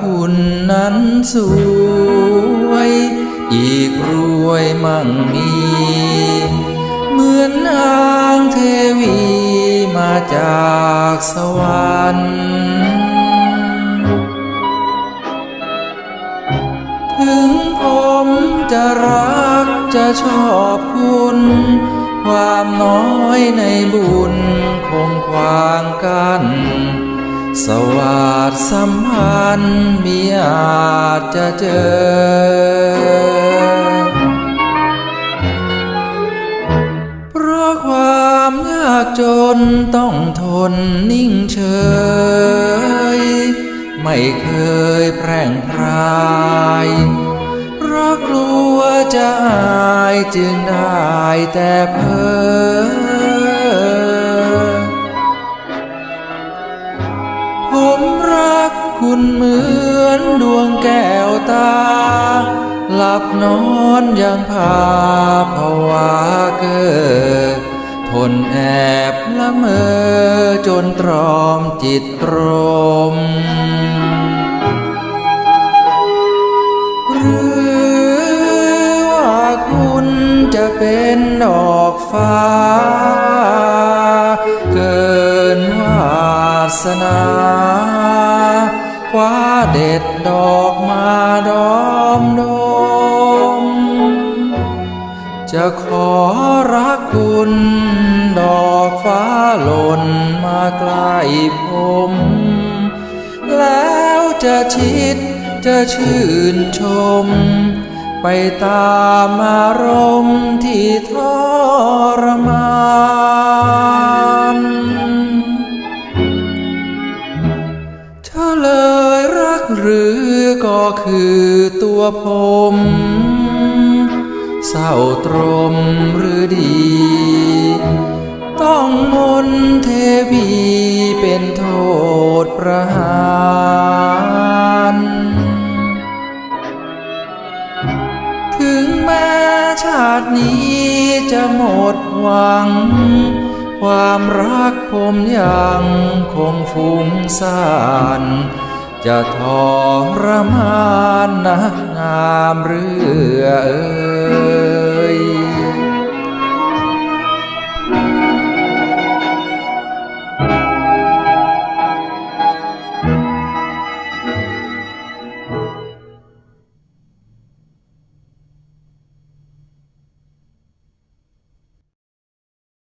คุณนั้นสวย อีกรวยมั่งมี เหมือนนางเทวีมาจากสวรรค์ถึงผมจะรักจะชอบคุณ ความน้อยในบุญคงควางกันสวัส ดสัมพันธ์มีอาจจะเจอ เพราะความยากจนต้องทนนิ่งเฉย ไม่เคยแพร่งพรายเพราะกลัวจะอายจึงได้แต่เพ้อ คุณเหมือนดวงแก้วตา หลับนอนยังพาภาวะเกิดทนแอบละเมอจนตรอมจิตตรม หรือว่าคุณจะเป็นดอกฟ้า เกินวาสนา คว้าเด็ดดอกมาดอมดม จะขอรักคุณ ดอกฟ้าหล่นมาใกล้ผม แล้วจะชิดจะชื่นชม ไปตามอารมณ์ที่ทรมานเฉลย หรือก็คือตัวผม เศร้าตรมหรือดี ต้องมนเทวีเป็นโทษประหารถึงแม้ชาตินี้จะหมดหวังความรักผมยังคงฟุ้งซ่าน จะทรมานนะงามเรือเอ